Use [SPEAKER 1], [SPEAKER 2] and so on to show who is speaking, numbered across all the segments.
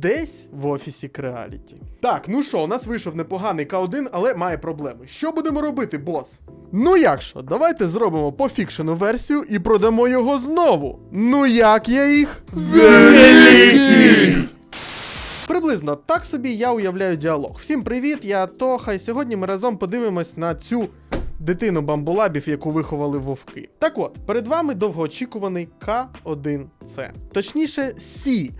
[SPEAKER 1] десь в офісі Creality. Так, ну що, у нас вийшов непоганий К1, але має проблеми. Що будемо робити, бос? Ну як що, давайте зробимо пофікшену версію і продамо його знову. Ну як я їх? Великий! Приблизно так собі я уявляю діалог. Всім привіт, я Тоха, і сьогодні ми разом подивимось на цю дитину бамбулабів, яку виховали вовки. Так от, перед вами довгоочікуваний К1С. Точніше, Сі.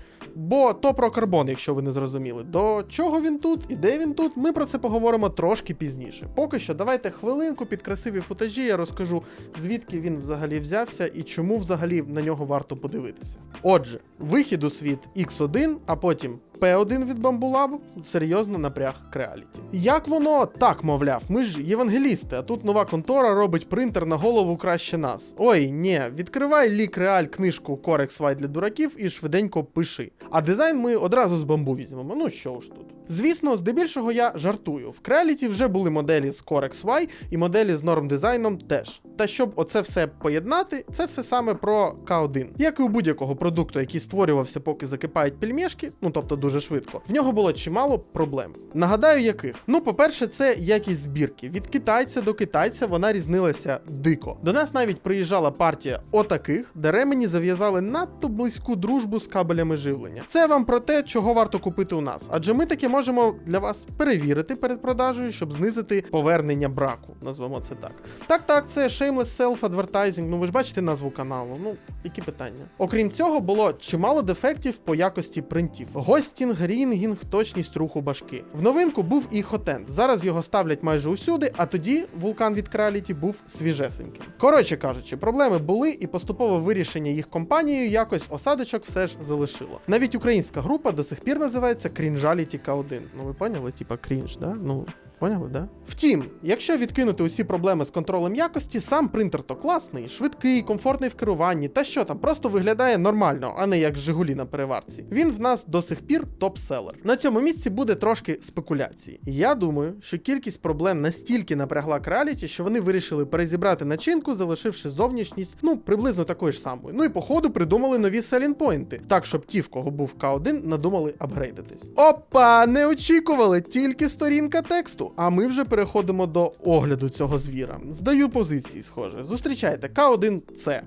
[SPEAKER 1] Бо то про карбон, якщо ви не зрозуміли. До чого він тут і де він тут, ми про це поговоримо трошки пізніше. Поки що, давайте хвилинку під красиві футажі я розкажу, звідки він взагалі взявся і чому взагалі на нього варто подивитися. Отже, вихід у світ X1, а потім P1 від Бамбулабу серйозно напряг Creality. Як воно так, мовляв, ми ж євангелісти, а тут нова контора робить принтер на голову краще нас. Ой, ні, відкривай лік Реаль книжку Корекс Вай для дураків і швиденько пиши. А дизайн ми одразу з бамбу візьмемо. Ну що ж тут. Звісно, здебільшого я жартую. В Creality вже були моделі з Corex Y і моделі з норм дизайном теж. Та щоб оце все поєднати, це все саме про К1. Як і у будь-якого продукту, який створювався, поки закипають пельмешки, ну тобто дуже швидко, в нього було чимало проблем. Нагадаю, яких? Ну, по-перше, це якість збірки. Від китайця до китайця вона різнилася дико. До нас навіть приїжджала партія отаких, де ремені зав'язали надто близьку дружбу з кабелями живлення. Це вам про те, чого варто купити у нас, адже ми таке можемо для вас перевірити перед продажею, щоб знизити повернення браку. Назвемо це так. Так, так, це shameless self-advertising. Ну ви ж бачите назву каналу. Ну, які питання. Окрім цього, було чимало дефектів по якості принтів. Гостінг, рінгінг, точність руху башки. В новинку був і хотент. Зараз його ставлять майже усюди, а тоді вулкан від Краліті був свіжесеньким. Коротше кажучи, проблеми були, і поступове вирішення їх компанією якось осадочок все ж залишило. Навіть українська група до сих пір називається Cringeality K1. Ну ви поняли, типа крінж, да? Ну. Поняли, да? Втім, якщо відкинути усі проблеми з контролем якості, сам принтер то класний, швидкий, комфортний в керуванні, та що там, просто виглядає нормально, а не як Жигулі на переварці. Він в нас до сих пір топ-селер. На цьому місці буде трошки спекуляції. Я думаю, що кількість проблем настільки напрягла Creality, що вони вирішили перезібрати начинку, залишивши зовнішність, ну приблизно такої ж самої. Ну і по ходу придумали нові селінпойнти, так щоб ті, в кого був К1, надумали апгрейдитись. Опа, не очікували, тільки сторінка тексту. А ми вже переходимо до огляду цього звіра. Здаю позиції, схоже. Зустрічайте К1С.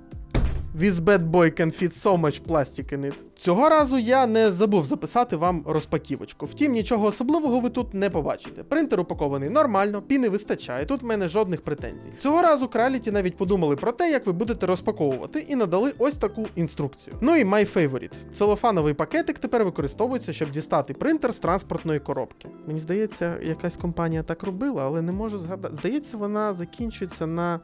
[SPEAKER 1] This bad boy can fit so much plastic in it. Цього разу я не забув записати вам розпаківочку. Втім, нічого особливого ви тут не побачите. Принтер упакований нормально, піни вистачає, тут в мене жодних претензій. Цього разу Краліті навіть подумали про те, як ви будете розпаковувати, і надали ось таку інструкцію. Ну і my favorite. Целофановий пакетик тепер використовується, щоб дістати принтер з транспортної коробки. Мені здається, якась компанія так робила, але не можу згадати. Здається, вона закінчується на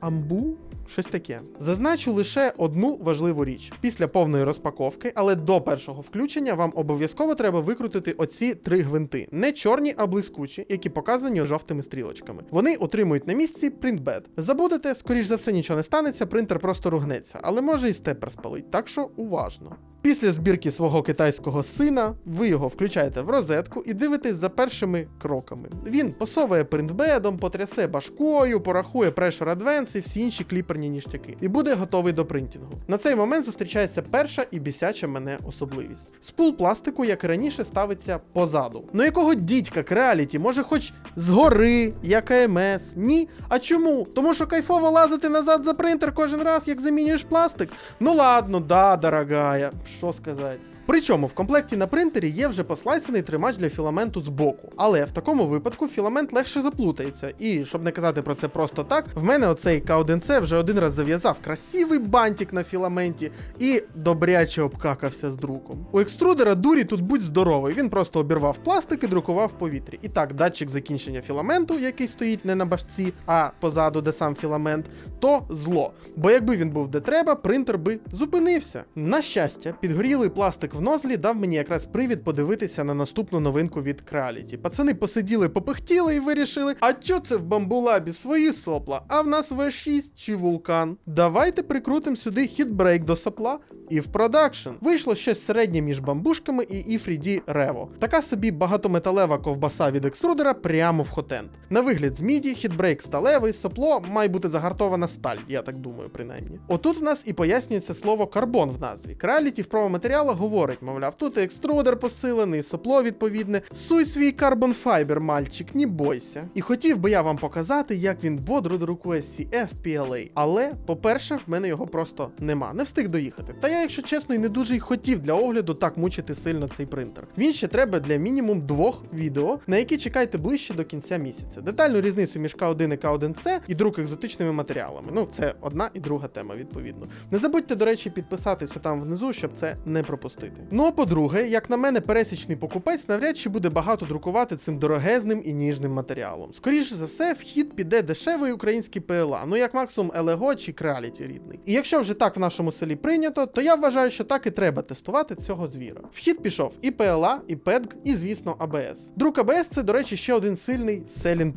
[SPEAKER 1] амбу. Щось таке. Зазначу лише одну важливу річ. Після повної розпаковки, але до першого включення вам обов'язково треба викрутити оці три гвинти. Не чорні, а блискучі, які показані жовтими стрілочками. Вони отримують на місці принтбед. Забудете, скоріш за все, нічого не станеться, принтер просто ругнеться, але може і степер спалить, так що уважно. Після збірки свого китайського сина ви його включаєте в розетку і дивитесь за першими кроками. Він посовує принтбедом, потрясе башкою, порахує Pressure Advance і всі інші кліперні ніштяки, і буде готовий до принтінгу. На цей момент зустрічається перша і бісяча мене особливість. Спул пластику, як і раніше, ставиться позаду. Ну якого дідька Creality, може хоч згори, як АМС? Ні. А чому? Тому що кайфово лазити назад за принтер кожен раз, як замінюєш пластик? Ну ладно, да, дорогая що сказати. Причому в комплекті на принтері є вже послайсений тримач для філаменту з боку. Але в такому випадку філамент легше заплутається. І щоб не казати про це просто так, в мене оцей К1С вже один раз зав'язав красивий бантик на філаменті і добряче обкакався з друком. У екструдера дурі тут будь здоровий, він просто обірвав пластик і друкував в повітрі. І так, датчик закінчення філаменту, який стоїть не на башці, а позаду, де сам філамент, то зло. Бо якби він був де треба, принтер би зупинився. На щастя, підгорілий пластик в нозлі дав мені якраз привід подивитися на наступну новинку від Creality. Пацани посиділи, попихтіли і вирішили, а чо це в бамбулабі свої сопла, а в нас V6 чи вулкан. Давайте прикрутимо сюди хітбрейк до сопла і в продакшн. Вийшло щось середнє між бамбушками і E3D Така собі багатометалева ковбаса від екструдера прямо в хотент. На вигляд з міді, хітбрейк сталевий, сопло має бути загартована сталь, я так думаю, принаймні. Отут в нас і пояснюється слово карбон в назві. Creality в промо-матеріалах говорить говорить, мовляв, тут екструдер посилений, сопло відповідне. Суй свій карбон файбер, мальчик, ні бойся. І хотів би я вам показати, як він бодро друкує CF PLA. Але, по-перше, в мене його просто нема. Не встиг доїхати. Та я, якщо чесно, і не дуже й хотів для огляду так мучити сильно цей принтер. Він ще треба для мінімум двох відео, на які чекайте ближче до кінця місяця. Детальну різницю між К1 і К1С і друк екзотичними матеріалами. Ну, це одна і друга тема, відповідно. Не забудьте, до речі, підписатися там внизу, щоб це не пропустити. Ну а по-друге, як на мене, пересічний покупець навряд чи буде багато друкувати цим дорогезним і ніжним матеріалом. Скоріше за все, в хід піде дешевий український PLA, ну як максимум Елего чи Creality рідний. І якщо вже так в нашому селі прийнято, то я вважаю, що так і треба тестувати цього звіра. В хід пішов і PLA, і PEDG, і звісно ABS. Друк ABS це, до речі, ще один сильний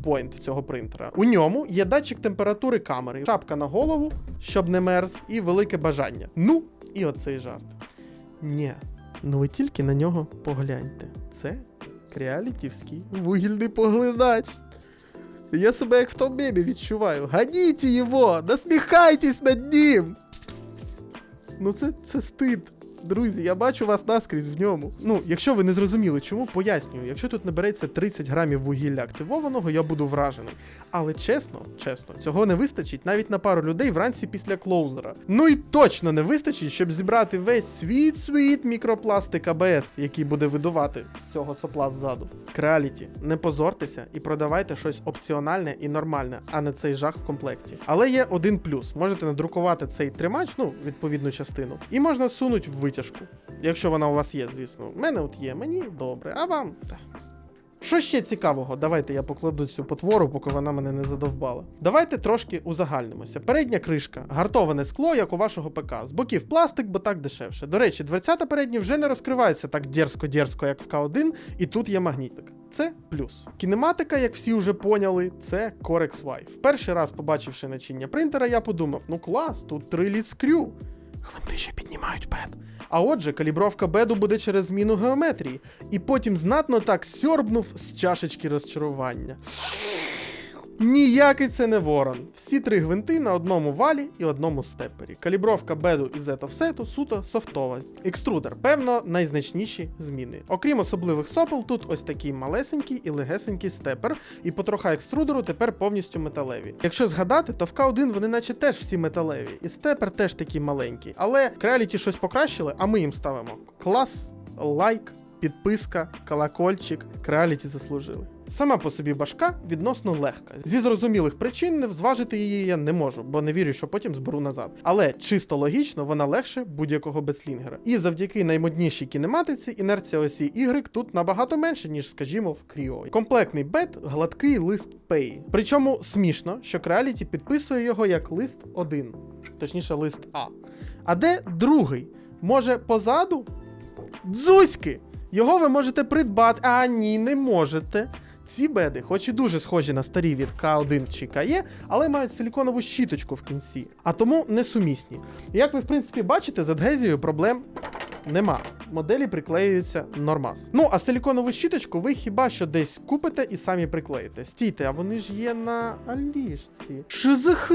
[SPEAKER 1] point в цього принтера. У ньому є датчик температури камери, шапка на голову, щоб не мерз, і велике бажання. Ну, і оцей жарт. Ні, ну ви тільки на нього погляньте. Це креалітівський вугільний поглинач. Я себе як в тому мемі відчуваю. Ганіть його! Насміхайтесь над ним! Ну це, це стид. Друзі, я бачу вас наскрізь в ньому. Ну, якщо ви не зрозуміли, чому, пояснюю, якщо тут набереться 30 грамів вугілля активованого, я буду вражений. Але чесно, чесно, цього не вистачить навіть на пару людей вранці після клоузера. Ну і точно не вистачить, щоб зібрати весь світ світ мікропластик АБС, який буде видувати з цього сопла ззаду. Креаліті, не позортеся і продавайте щось опціональне і нормальне, а не цей жах в комплекті. Але є один плюс: можете надрукувати цей тримач, ну, відповідну частину, і можна сунути в витяжку. Якщо вона у вас є, звісно. У мене от є, мені добре, а вам. Та. Що ще цікавого? Давайте я покладу цю потвору, поки вона мене не задовбала. Давайте трошки узагальнимося. Передня кришка, гартоване скло, як у вашого ПК. З боків пластик, бо так дешевше. До речі, дверцята передні вже не розкриваються так дерзко-дерзко, як в К1, і тут є магнітик. Це плюс. Кінематика, як всі вже поняли, це Corex Y. В перший раз, побачивши начиння принтера, я подумав: ну клас, тут три ліцкрю. Гвинти ще піднімають бед. А отже, калібровка беду буде через зміну геометрії, і потім знатно так сьорбнув з чашечки розчарування. Ніякий це не ворон. Всі три гвинти на одному валі і одному степері. Калібровка беду і Z-офсету суто софтова. Екструдер, певно, найзначніші зміни. Окрім особливих сопел, тут ось такий малесенький і легесенький степер, і потроха екструдеру тепер повністю металеві. Якщо згадати, то в К1 вони наче теж всі металеві, і степер теж такий маленький. Але Creality щось покращили, а ми їм ставимо клас, лайк, підписка, колокольчик. Creality заслужили. Сама по собі башка відносно легка. Зі зрозумілих причин не зважити її я не можу, бо не вірю, що потім зберу назад. Але чисто логічно вона легше будь-якого бетслінгера. І завдяки наймоднішій кінематиці інерція осі Y тут набагато менше, ніж, скажімо, в Кріо. Комплектний бет гладкий лист Pay. Причому смішно, що Creality підписує його як лист 1, точніше лист А. А де другий? Може, позаду? Дзузьки! Його ви можете придбати, а ні, не можете. Ці беди, хоч і дуже схожі на старі від К1 чи КЕ, але мають силіконову щіточку в кінці, а тому несумісні. Як ви, в принципі, бачите, з адгезією проблем нема. Моделі приклеюються нормас. Ну, а силіконову щіточку ви хіба що десь купите і самі приклеїте. Стійте, а вони ж є на Аліжці. ШЗХ.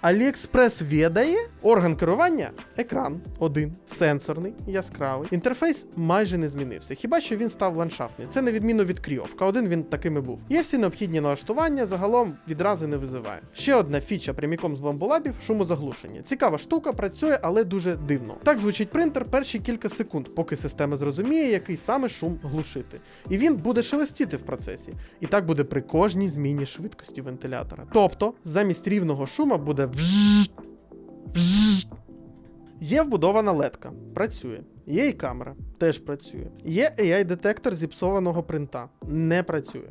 [SPEAKER 1] Аліекспрес відає. Орган керування екран один, сенсорний, яскравий. Інтерфейс майже не змінився. Хіба що він став ландшафтний. Це на відміну від Кріо. В К1 він такими був. Є всі необхідні налаштування, загалом відрази не визиває. Ще одна фіча пряміком з бомболабів шумозаглушення. Цікава штука, працює, але дуже дивно. Так звучить принтер перші кілька секунд, поки система зрозуміє, який саме шум глушити. І він буде шелестіти в процесі. І так буде при кожній зміні швидкості вентилятора. Тобто, замість рівного шума буде. Є вбудована ледка, працює. Є і камера, теж працює. Є AI-детектор зіпсованого принта, не працює.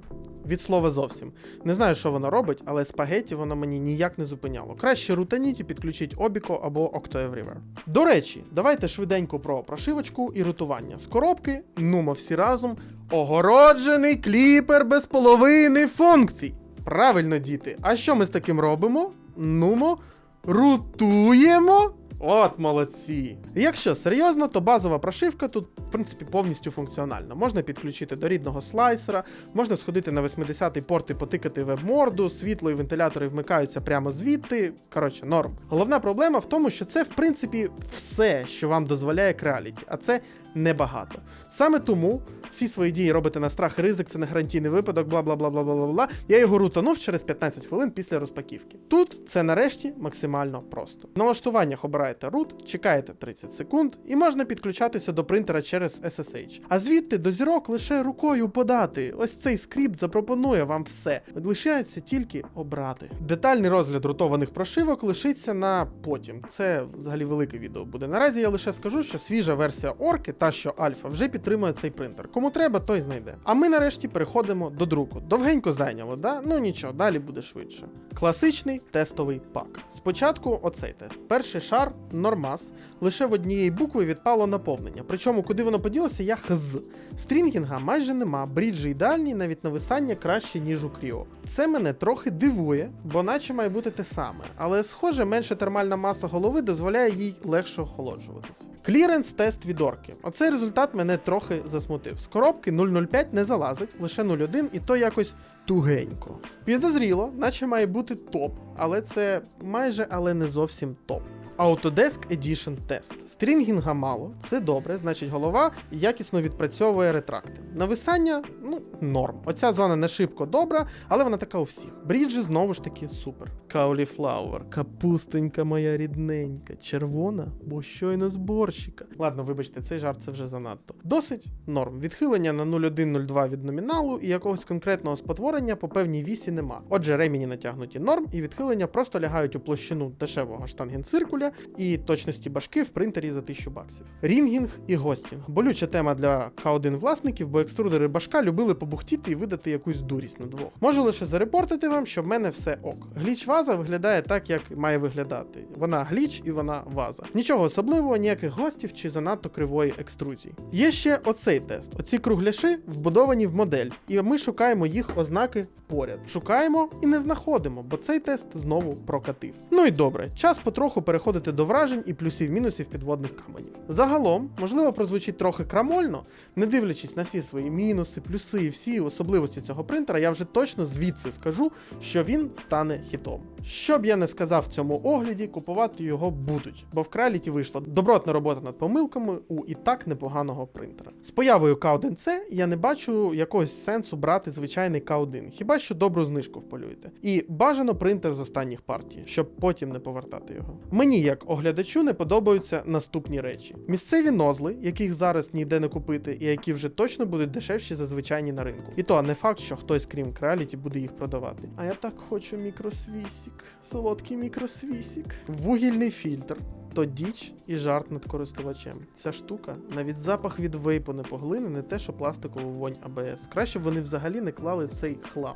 [SPEAKER 1] Від слова зовсім. Не знаю, що воно робить, але спагеті воно мені ніяк не зупиняло. Краще рутаніть і підключіть Обіко або Octo Everywhere. До речі, давайте швиденько про прошивочку і рутування. З коробки, нумо всі разом, огороджений кліпер без половини функцій. Правильно, діти. А що ми з таким робимо? Нумо, рутуємо От молодці. Якщо серйозно, то базова прошивка тут, в принципі, повністю функціональна. Можна підключити до рідного слайсера, можна сходити на 80-й порт і потикати веб-морду, світло і вентилятори вмикаються прямо звідти. Коротше, норм. Головна проблема в тому, що це, в принципі, все, що вам дозволяє Creality, а це небагато. Саме тому всі свої дії робите на страх і ризик, це не гарантійний випадок, бла бла бла бла бла бла. Я його рутанув через 15 хвилин після розпаківки. Тут це нарешті максимально просто. В налаштуваннях обираєте root, чекаєте 30 секунд, і можна підключатися до принтера через SSH. А звідти до зірок лише рукою подати. Ось цей скрипт запропонує вам все. Лишається тільки обрати. Детальний розгляд рутованих прошивок лишиться на потім. Це взагалі велике відео буде. Наразі я лише скажу, що свіжа версія орки, та що альфа, вже підтримує цей принтер. Кому треба, той знайде. А ми нарешті переходимо до друку. Довгенько зайняло, да? Ну нічого, далі буде швидше. Класичний тестовий пак. Спочатку оцей тест. Перший шар нормас. Лише в однієї букви відпало наповнення. Причому, куди воно поділося, я хз. Стрінгінга майже нема, бріджі ідеальні, навіть нависання краще, ніж у Кріо. Це мене трохи дивує, бо наче має бути те саме, але схоже, менша термальна маса голови дозволяє їй легше охолоджуватись. Кліренс тест від орки. Оцей результат мене трохи засмутив. З коробки 0,05 не залазить, лише 0,1 і то якось тугенько. Підозріло, наче має бути топ, але це майже але не зовсім топ. Autodesk Edition Test. Стрінгінга мало, це добре, значить голова якісно відпрацьовує ретракти. Нависання, ну, норм. Оця зона не шибко добра, але вона така у всіх. Бріджі знову ж таки супер. Кауліфлауер, капустенька моя рідненька, червона, бо щойно з борщика. Ладно, вибачте, цей жарт це вже занадто. Досить норм. Відхилення на 0,102 від номіналу і якогось конкретного спотворення по певній вісі нема. Отже, ремені натягнуті норм, і відхилення просто лягають у площину дешевого штангенциркуля і точності башки в принтері за 1000 баксів. Рінгінг і гостінг. Болюча тема для К1 власників, бо екструдери башка любили побухтіти і видати якусь дурість на двох. Можу лише зарепортити вам, що в мене все ок. Гліч ваза виглядає так, як має виглядати. Вона гліч і вона ваза. Нічого особливого, ніяких гостів чи занадто кривої екструзії. Є ще оцей тест. Оці кругляши вбудовані в модель, і ми шукаємо їх ознаки поряд. Шукаємо і не знаходимо, бо цей тест знову прокатив. Ну і добре, час потроху переходити до вражень і плюсів-мінусів підводних каменів. Загалом, можливо, прозвучить трохи крамольно, не дивлячись на всі свої мінуси, плюси і всі особливості цього принтера, я вже точно звідси скажу, що він стане хітом. Що б я не сказав в цьому огляді, купувати його будуть, бо в Краліті вийшла добротна робота над помилками у і так непоганого принтера. З появою К1C я не бачу якогось сенсу брати звичайний К1, хіба що добру знижку вполюєте. І бажано принтер з останніх партій, щоб потім не повертати його. Мені, як оглядачу, не подобаються наступні речі: місцеві нозли, яких зараз ніде не купити, і які вже точно будуть дешевші за звичайні на ринку. І то не факт, що хтось, крім Краліті, буде їх продавати. А я так хочу мікросвісік, солодкий мікросвісік, вугільний фільтр. То діч і жарт над користувачем. Ця штука навіть запах від вейпу не поглине, не те, що пластикову вонь АБС. Краще б вони взагалі не клали цей хлам.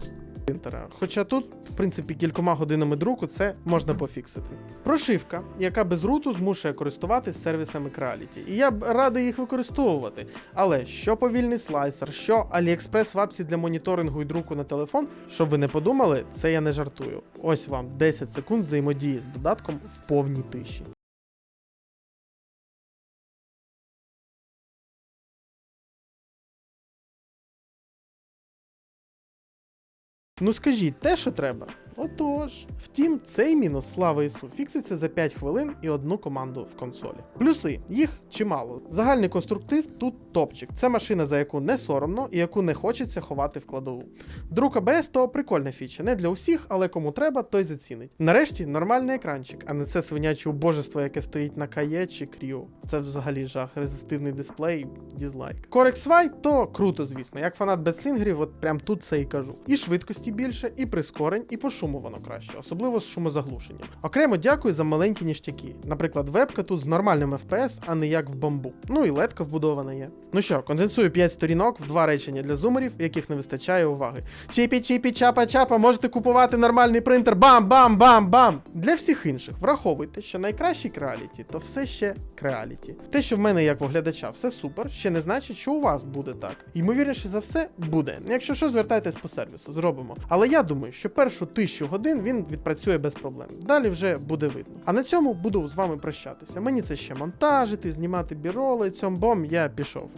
[SPEAKER 1] Хоча тут, в принципі, кількома годинами друку це можна пофіксити. Прошивка, яка без руту змушує користуватись сервісами Creality. І я б радий їх використовувати. Але що повільний слайсер, що AliExpress в апсі для моніторингу і друку на телефон, щоб ви не подумали, це я не жартую. Ось вам 10 секунд взаємодії з додатком в повній тиші. Ну скажіть те, що треба. Отож. Втім, цей мінус слава Ісу фікситься за 5 хвилин і одну команду в консолі. Плюси їх чимало. Загальний конструктив тут топчик. Це машина, за яку не соромно і яку не хочеться ховати в кладову. Друк АБС то прикольна фіча. Не для усіх, але кому треба, той зацінить. Нарешті нормальний екранчик, а не це свиняче убожество, яке стоїть на кає чи кріо. Це взагалі жах, резистивний дисплей, дізлайк. Core XY то круто, звісно. Як фанат бетслінгерів, от прям тут це і кажу. І швидкості більше, і прискорень, і по шуму воно краще, особливо з шумозаглушенням. Окремо дякую за маленькі ніштяки. Наприклад, вебка тут з нормальним FPS, а не як в бамбу. Ну і ледка вбудована є. Ну що, конденсую 5 сторінок в два речення для зумерів, яких не вистачає уваги. Чіпі, чіпі, чапа, чапа, можете купувати нормальний принтер. Бам, бам, бам, бам. Для всіх інших враховуйте, що найкращий Creality то все ще Creality. Те, що в мене як оглядача все супер, ще не значить, що у вас буде так. Ймовірніше за все, буде. Якщо що, звертайтесь по сервісу, зробимо. Але я думаю, що першу тисячу годин він відпрацює без проблем. Далі вже буде видно. А на цьому буду з вами прощатися. Мені це ще монтажити, знімати біроли, цьомбом я пішов.